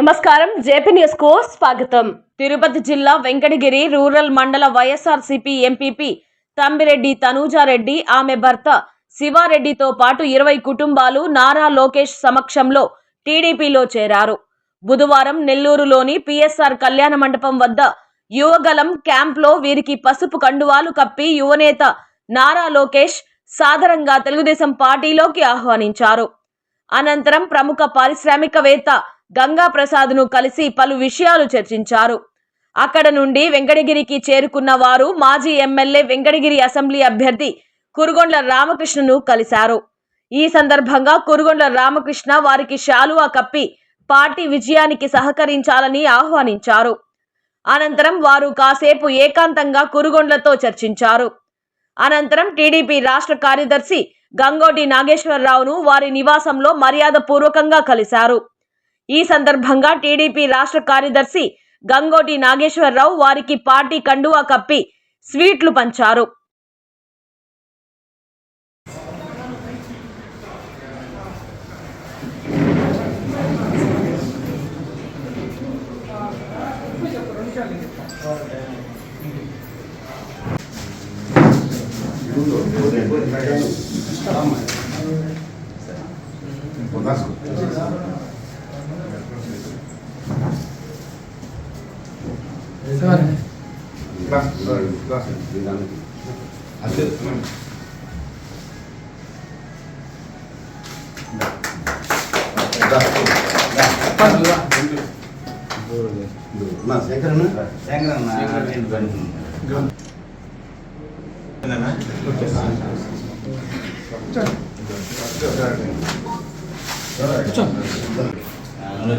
నమస్కారం. జేపీ న్యూస్కు స్వాగతం. తిరుపతి జిల్లా వెంకటగిరి రూరల్ మండల వైఎస్ఆర్సీపీ ఎంపీపీ తంబిరెడ్డి తనూజారెడ్డి ఆమె భర్త శివారెడ్డితో పాటు ఇరవై కుటుంబాలు నారా లోకేష్ సమక్షంలో టీడీపీలో చేరారు. బుధవారం నెల్లూరులోని పిఎస్ఆర్ కళ్యాణ మండపం వద్ద యువగలం క్యాంప్లో వీరికి పసుపు కండువాలు కప్పి యువనేత నారా లోకేష్ సాధారణంగా తెలుగుదేశం పార్టీలోకి ఆహ్వానించారు. అనంతరం ప్రముఖ పారిశ్రామికవేత్త గంగా ప్రసాద్ను కలిసి పలు విషయాలు చర్చించారు. అక్కడ నుండి వెంకటగిరికి చేరుకున్న వారు మాజీ ఎమ్మెల్యే వెంకటగిరి అసెంబ్లీ అభ్యర్థి కురుగొండ్ల రామకృష్ణను కలిశారు. ఈ సందర్భంగా కురుగొండ్ల రామకృష్ణ వారికి శాలువా కప్పి పార్టీ విజయానికి సహకరించాలని ఆహ్వానించారు. అనంతరం వారు కాసేపు ఏకాంతంగా కురుగొండ్లతో చర్చించారు. అనంతరం టీడీపీ రాష్ట్ర కార్యదర్శి గంగోటి నాగేశ్వరరావును వారి నివాసంలో మర్యాద పూర్వకంగా కలిశారు. ఈ సందర్భంగా టీడీపీ రాష్ట్ర కార్యదర్శి గంగోటి నాగేశ్వరరావు వారికి పార్టీ కండువా కప్పి స్వీట్లు పంచారు. మా శంకరన్న శంకరన్న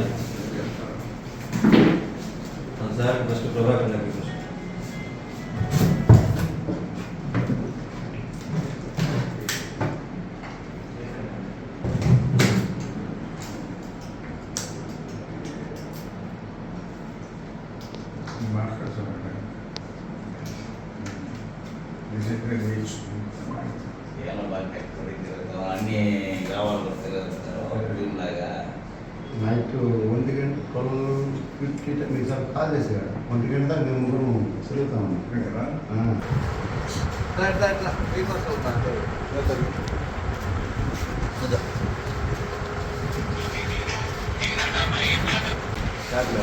సార్ ఫస్ట్ ప్రభాకర్ గారికి ఫస్ట్. ఏమన్నా బాగా కట్టుబడి తిరుగుతాం. అన్నీ గ్రామాలకు వస్తాయి కదా వీళ్ళలాగా నైట్ ఒంటి గంట ట్వెల్వ్ ఫిఫ్టీ మీకు సార్ కాల్ చేసాడు ఒంటి గంట దాకా మేము ముగ్గురు తిరుగుతా ఉన్నాం అట్లా అట్లా అట్లా